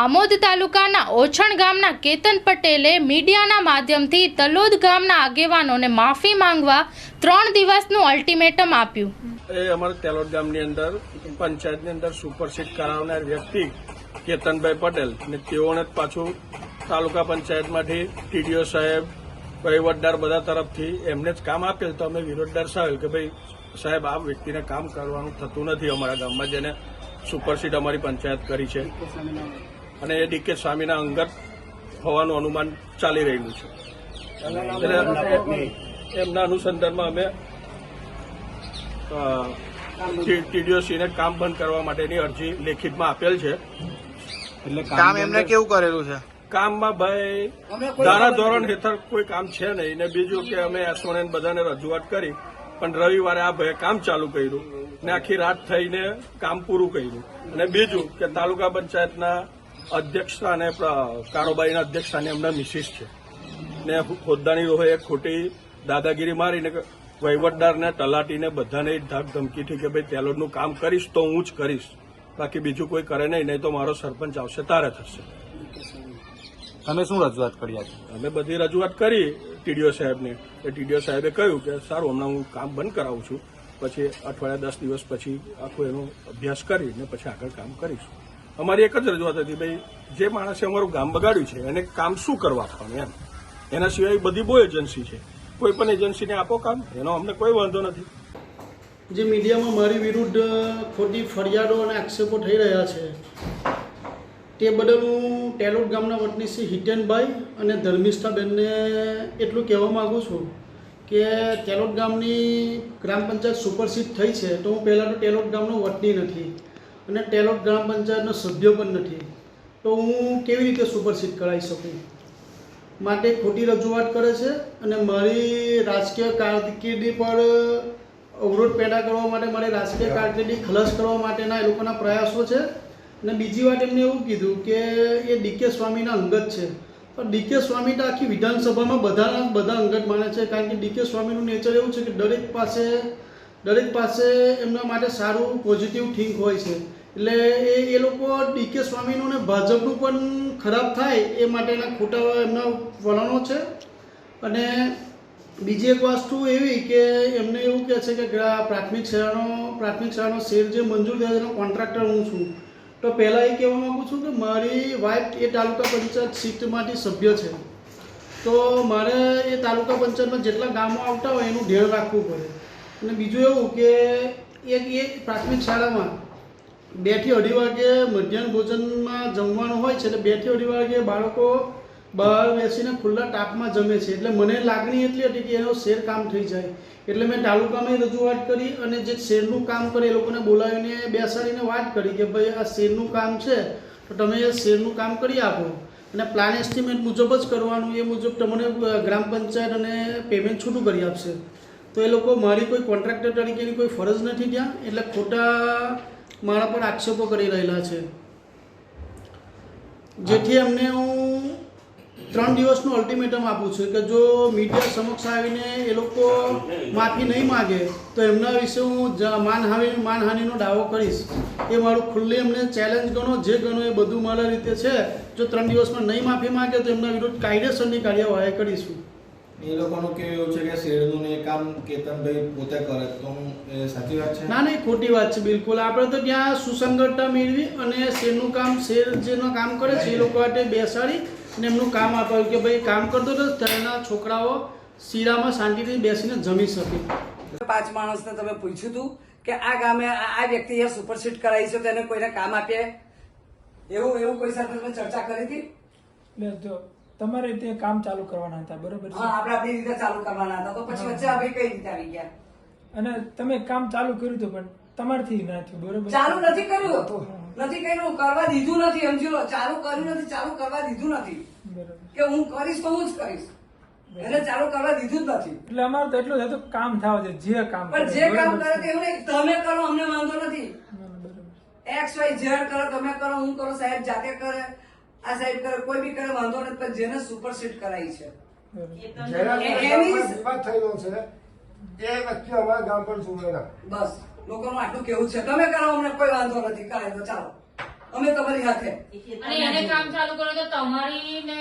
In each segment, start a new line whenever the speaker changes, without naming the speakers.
આમોદ તાલુકાના ઓછણ ગામના કેતન પટેલે મીડિયાના માધ્યમથી તલોદ ગામના આગેવાનોને માફી માંગવા ત્રણ દિવસનું અલ્ટિમેટમ આપ્યું.
એ અમારા તલોદ ગામની અંદર, પંચાયતની અંદર સુપરસીટ કરાવનાર વ્યક્તિ કેતનભાઈ પટેલ ને તેઓને પાછું તાલુકા પંચાયતમાંથી ટીડીઓ સાહેબ, વહીવટદાર બધા તરફથી એમને જ કામ આપેલ. તો અમે વિરોધ દર્શાવેલ કે ભાઈ, સાહેબ, આ વ્યક્તિને કામ કરવાનું થતું નથી અમારા ગામમાં જેને સુપરસીડ અમારી પંચાયત કરી છે. અને એ ડીકે સ્વામીના અંગત હોવાનું અનુમાન ચાલી રહ્યું છે. એમના અનુસંધાનમાં અમે ટીડીઓસીને કામ બંધ કરવા માટેની અરજી લેખિતમાં આપેલ છે.
કામ એમને કેવું કરેલું છે?
કામમાં ભાઈ ધારા ધોરણ હેઠળ કોઈ કામ છે નહીં. ને બીજું કે અમે એસોને બધાને રજૂઆત કરી પણ રવિવારે આ ભાઈ કામ ચાલુ કર્યું ને આખી રાત થઈને કામ પૂરું કર્યું. અને બીજું કે તાલુકા પંચાયતના અધ્યક્ષ અને કારોબારીના અધ્યક્ષ અને એમના મિસિસ છે. ને ખોદદાની રોહે ખોટી દાદાગીરી મારીને વહીવટદારને તલાટીને બધાને ધાક ધમકીથી કે ભાઈ તેલોડનું કામ કરીશ તો હું જ કરીશ. બાકી બીજું કોઈ કરે નહીં નહીં તો મારો સરપંચ આવશે તારે થશે.
તમે શું રજૂઆત કરી
અમે બધી રજૂઆત કરી ટીડીઓ સાહેબને. એ ટીડીઓ સાહેબે કહ્યું કે સારું હમણાં હું કામ બંધ કરાવું છું. પછી અઠવાડિયા દસ દિવસ પછી આખું એનો અભ્યાસ કરીને પછી આગળ કામ કરીશું. અમારી એક જ રજૂઆત હતી, ભાઈ, જે માણસે અમારું ગામ બગાડ્યું છે, એને કામ શું કરવા આપવાનું? એમ. એના સિવાય બધી બહુ એજન્સી છે. કોઈ પણ એજન્સીને આપો કામ, એનો અમને કોઈ વાંધો નથી.
જે મીડિયામાં મારી વિરુદ્ધ ખોટી ફરિયાદો અને આક્ષેપો થઈ રહ્યા છે, તે બદલ હું ટેલોટ ગામના વતની શ્રી હિટેનભાઈ અને ધર્મિષ્ઠાબેનને એટલું કહેવા માગું છું કે ટેલોટ ગામની ગ્રામ પંચાયત સુપરસીડ થઈ છે, તો હું પહેલાં તો ટેલોટ ગામનો વતની નથી. અને ટેલોટ ગ્રામ પંચાયતનો સભ્ય પણ નથી. તો હું કેવી રીતે સુપરસીટ કરાવી શકું? માટે ખોટી રજૂઆત કરે છે અને મારી રાજકીય કારકિર્દી પર અવરોધ પેદા કરવા માટે, મારી રાજકીય કારકિર્દી ખલાસ કરવા માટેના એ લોકોના પ્રયાસો છે. અને બીજી વાત એમને એવું કીધું કે એ ડીકે સ્વામીના અંગત છે. પણ ડીકે સ્વામી તો આખી વિધાનસભામાં બધાના બધા અંગત માને છે, કારણ કે ડીકે સ્વામીનું નેચર એવું છે કે દરેક પાસે દરેક પાસે એમના માટે સારું, પોઝિટિવ થિંક હોય છે. એટલે એ એ લોકો ડીકે સ્વામીનું ને ભાજપનું પણ ખરાબ થાય એ માટેના ખોટા એમના વલણો છે. અને બીજી એક વસ્તુ એવી કે એમને એવું કહે છે કે પ્રાથમિક શાળાનો પ્રાથમિક શાળાનો શેર જે મંજૂર થયો એનો કોન્ટ્રાક્ટર હું છું. તો પહેલાં એ કહેવા માગું છું કે, મારી વાઇફ એ તાલુકા પંચાયત સીટમાંથી સભ્ય છે. તો મારે એ તાલુકા પંચાયતમાં જેટલા ગામો આવતા હોય એનું ધ્યાન રાખવું પડે. અને બીજું એવું કે, એક એ પ્રાથમિક શાળામાં બેથી અઢી વાગે મધ્યાહન ભોજનમાં જમવાનું હોય છે એટલે બેથી અઢી વાગે બાળકો બહાર બેસીને ખુલ્લા તાપમાં જમે છે. એટલે મને લાગણી એટલી હતી કે એનો શેર કામ થઈ જાય. એટલે મેં તાલુકામાં રજૂઆત કરી અને જે શેરનું કામ કરે એ લોકોને બોલાવીને બેસાડીને વાત કરી કે ભાઈ આ શેરનું કામ છે, તો તમે એ શેરનું કામ કરી આપો. અને પ્લાન એસ્ટિમેટ મુજબ જ કરવાનું, એ મુજબ તમને ગ્રામ પંચાયત અને પેમેન્ટ છૂટું કરી આપશે. તો એ લોકો મારી કોઈ કોન્ટ્રાક્ટર તરીકેની કોઈ ફરજ નથી ત્યાં. એટલે ખોટા મારા પર આક્ષેપો કરી રહેલા છે. જેથી એમને હું ત્રણ દિવસનું અલ્ટિમેટમ આપું છું કે જો મીડિયા સમક્ષ આવીને એ લોકો માફી નહીં માગે, તો એમના વિશે હું માનહાનિ, માનહાનિનો દાવો કરીશ. એ મારું ખુલ્લી એમને ચેલેન્જ ગણો, જે ગણો એ બધું મારા રીતે છે. જો ત્રણ દિવસમાં નહીં માફી માગે, તો એમના વિરુદ્ધ કાયદેસરની કાર્યવાહી કરીશું.
એ લોકોનું કેવું એવું છે કે શેરનું ને એ કામ કેતનભાઈ પોતે કરે તો એ સાચી વાત છે?
ના નહીં ખોટી વાત છે બિલકુલ. આપણે તો ત્યાં સુસંગતતા મેળવી અને શેરનું કામ શેર જેનું કામ કરે છે એ લોકો માટે બેસાડી અને એમનું કામ આપ્યું કે ભાઈ કામ કરતો તો ત્યાંના છોકરાઓ શીરામાં શાંતિથી બેસીને જમી શકે.
પાંચ માણસને તમે પૂછ્યું હતું કે આ ગામે આ આ વ્યક્તિએ સુપરસીટ કરાવી છે તેને કોઈને કામ આપીએ એવું એવું કોઈ સાથે તમે ચર્ચા કરી હતી?
તમારે તે કામ ચાલુ કરવાના હતા બરોબર છે?
આપણે આપણી રીતે ચાલુ કરવાના હતા તો પછી વચ્ચે આપણે કઈ રીતે આવી ગયા?
અને તમે કામ ચાલુ કર્યું હતું પણ તમારથી ના થયું બરોબર
ચાલુ નથી કર્યું? નથી કર્યું કરવા દીધું નથી સમજી લો ચાલુ કર્યું નથી ચાલુ કરવા દીધું નથી. કે હું કરીશ તો હું જ કરીશ. એને ચાલુ કરવા દીધું જ નથી.
એટલે અમારે તો એટલું થતું કામ થાવ છે જે કામ
પણ જે કામ કરે? તે એવું તમે કરો અમને વાંધો નથી. એક્સ વાય ઝેડ કરો તમે કરો હું કરો સાહેબ જાતે કરે. આ સાહેબ કરે કોઈ બી કરે વાંધો નથી પણ જેને સુપરસીટ કરાવી છે. એ-
વ્યક્તિ અમારા ગામ પર સુવેરા
બસ. લોકોનું આટલું કેવું છે? તમે કરો અમને કોઈ વાંધો નથી. કરે તો ચાલો. અમે તમારી સાથે
અને એને કામ ચાલુ કરો તો તમારી ને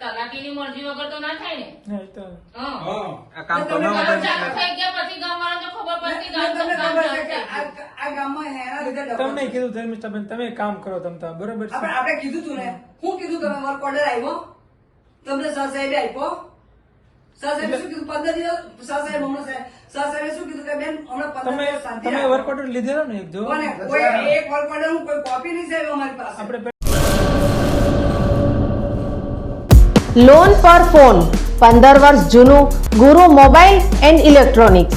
તલાટીની મરજી વગર તો ના થાય ને?
હા,
કામ તમે
ચાલુ થઈ ગયા પછી ગામવાળાને તો ખબર પડતી ગામ
આ આ ગામમાં એના લીધે
તમને કીધું ધર્મિષ્ઠાબેન તમે કામ કરો તમ તાર બરોબર છે.
આપણે આપણે કીધું તું ને. હું કીધું તમે વર્ક ઓર્ડર આવ્યો તમને સર સાહેબે આપ્યો. સર સાહેબે શું કીધું? પંદર દિવસ સર સાહેબ હમણાં સર સાહેબે શું કીધું? કે બેન હમણાં પંદર
તમે
દિવસ શાંતિ
તમે વર્ક ઓર્ડર લીધેલો ને એક જો?
કોઈ એક વર્ક ઓર્ડરનું કોઈ કોપી નહીં સાહેબ અમારી પાસે.
આપણે
લોન પર ફોન પંદર વર્ષ જૂનું ગુરુ મોબાઈલ એન્ડ ઇલેક્ટ્રોનિક્સ